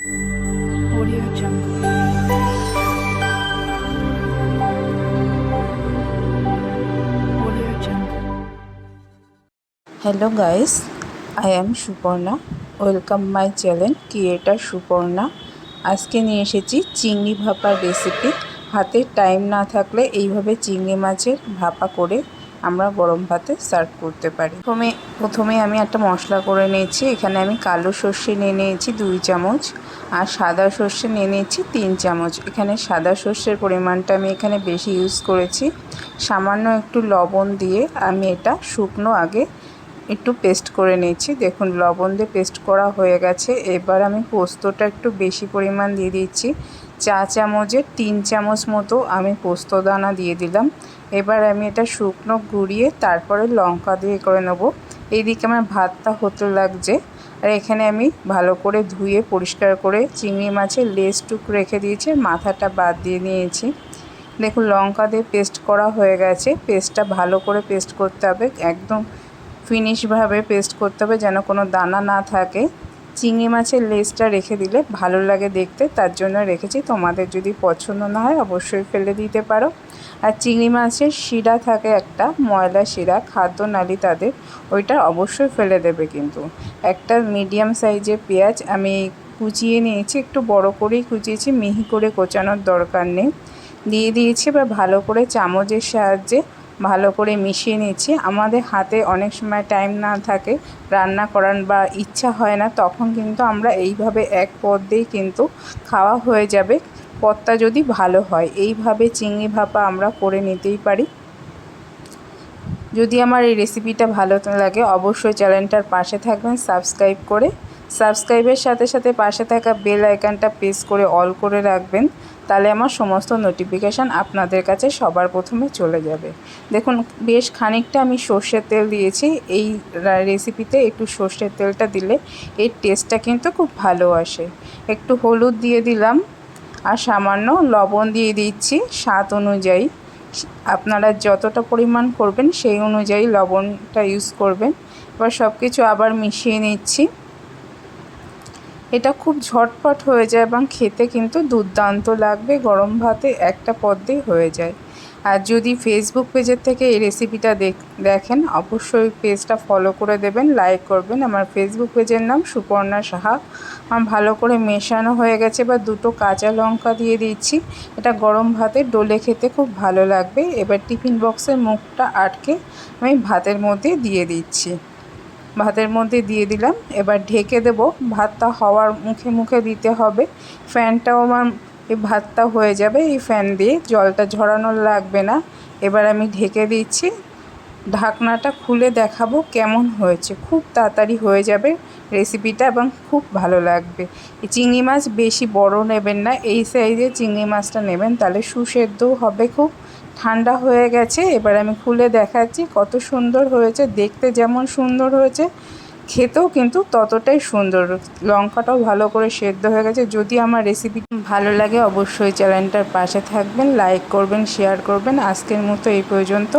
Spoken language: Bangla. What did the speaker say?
Audio Jungle. Hello guys I am Suparna welcome my channel creator Suparna আজকে নিয়ে এসেছি চিংড়ি ভাপার রেসিপি হাতে টাইম না থাকলে এইভাবে চিংড়ি মাছের ভাপা করে আমরা গরম ভাতে সার্ভ করতে পারি। প্রথমে প্রথমে আমি একটা মশলা করে নিয়েছি। এখানে আমি কালো সর্ষে নিয়ে নিয়েছি দুই চামচ আর সাদা সর্ষে নিয়ে নিয়েছি তিন চামচ। এখানে সাদা সর্ষের পরিমাণটা আমি এখানে বেশি ইউজ করেছি। সামান্য একটু লবণ দিয়ে আমি এটা শুকনো আগে একটু পেস্ট করে নিয়েছি। দেখুন, লবণ দিয়ে পেস্ট করা হয়ে গেছে। এবার আমি পোস্তটা একটু বেশি পরিমাণ দিয়ে দিচ্ছি। চা চামচের তিন চামচ মতো আমি পোস্ত দানা দিয়ে দিলাম। এবার আমি এটা শুকনো গুঁড়িয়ে তারপরে লঙ্কা দিয়ে করে নেব। এইদিকে আমার ভাতটা হতে লাগছে। আর এখানে আমি ভালো করে ধুয়ে পরিষ্কার করে চিংড়ি মাছের লেজটুক রেখে দিয়েছি মাথাটা বাদ দিয়ে নিয়েছি। দেখুন, লঙ্কা দিয়ে পেস্ট করা হয়ে গেছে। পেস্টটা ভালো করে পেস্ট করতে হবে। একদম ফিনিশভাবে পেস্ট করতে হবে যেন কোনো দানা না থাকে। চিংড়ি মাছের লেজটা রেখে দিলে ভালো লাগে দেখতে। তার জন্য রেখেছি। তোমাদের যদি পছন্দ না হয় অবশ্যই ফেলে দিতে পারো। আর চিংড়ি মাছের শিরা থাকে একটা, ময়লা শিরা, খাদ্য নালি তাদের, ওইটা অবশ্যই ফেলে দেবে কিন্তু। একটা মিডিয়াম সাইজের পেঁয়াজ আমি কুচিয়ে নিয়েছি, একটু বড় করেই কুচিয়েছি, মিহি করে কোচানোর দরকার নেই। দিয়ে দিয়েছি বা ভালো করে চামচের সাহায্যে ভালো করে মিশিয়ে নিচ্ছি। আমাদের হাতে অনেক সময় টাইম না থাকে, রান্না করার বা ইচ্ছা হয় না, তখন কিন্তু আমরা এইভাবে এক পদ দিয়েই কিন্তু খাওয়া হয়ে যাবে। পদটা যদি ভালো হয়, এইভাবে চিংড়ি ভাপা আমরা করে নিতেই পারি। যদি আমার এই রেসিপিটা ভালো লাগে, অবশ্যই চ্যানেলটার পাশে থাকবেন সাবস্ক্রাইব করে সাবস্ক্রাইবের সাথে সাথে পাশে থাকা বেল আইকনটা প্রেস করে অল করে রাখবেন, তাহলে আমার সমস্ত নোটিফিকেশান আপনাদের কাছে সবার প্রথমে চলে যাবে। দেখুন, বেশ খানিকটা আমি সর্ষের তেল দিয়েছি। এই রেসিপিতে একটু সর্ষের তেলটা দিলে এর টেস্টটা কিন্তু খুব ভালো আসে। একটু হলুদ দিয়ে দিলাম আর সামান্য লবণ দিয়ে দিচ্ছি স্বাদ অনুযায়ী। আপনারা যতটা পরিমাণ করবেন সেই অনুযায়ী লবণটা ইউজ করবেন। এবার সব কিছু আবার মিশিয়ে নিচ্ছি। এটা খুব ঝটপট হয়ে যায় এবং খেতে কিন্তু দুর্দান্ত লাগবে। গরম ভাতে একটা পদ্মেই হয়ে যায়। আর যদি ফেসবুক পেজের থেকে এই রেসিপিটা দেখেন, অবশ্যই পেজটা ফলো করে দেবেন লাইক করবেন। আমার ফেসবুক পেজের নাম সুপর্ণা সাহা। আমার ভালো করে মেশানো হয়ে গেছে বা দুটো কাঁচা লঙ্কা দিয়ে দিচ্ছি। এটা গরম ভাতে ডোলে খেতে খুব ভালো লাগবে। এবার টিফিন বক্সের মুখটা আটকে আমি ভাতের মধ্যে দিয়ে দিচ্ছি। ভাতের মধ্যে দিয়ে দিলাম। এবার ঢেকে দেব। ভাতটা হওয়ার মুখে মুখে দিতে হবে। ফ্যানটাও আমার এই ভাতটা হয়ে যাবে এই ফ্যান দিয়ে। জলটা ঝরানো লাগবে না। এবার আমি ঢেকে দিচ্ছি। ঢাকনাটা খুলে দেখাবো কেমন হয়েছে। খুব তাড়াতাড়ি হয়ে যাবে রেসিপিটা এবং খুব ভালো লাগবে। চিংড়ি মাছ বেশি বড় নেবেন না। এই সাইজে চিংড়ি মাছটা নেবেন, তাহলে সুসেদ্ধও হবে খুব। ঠান্ডা হয়ে গেছে, এবার আমি খুলে দেখাচ্ছি কত সুন্দর হয়েছে, দেখতে যেমন সুন্দর হয়েছে, খেতেও কিন্তু ততটাই সুন্দর। লঙ্কাটাও ভালো করে সেদ্ধ হয়ে গেছে। যদি আমার রেসিপি ভালো লাগে, অবশ্যই চ্যানেলটার পাশে থাকবেন লাইক করবেন শেয়ার করবেন। আজকের মতো এই পর্যন্ত।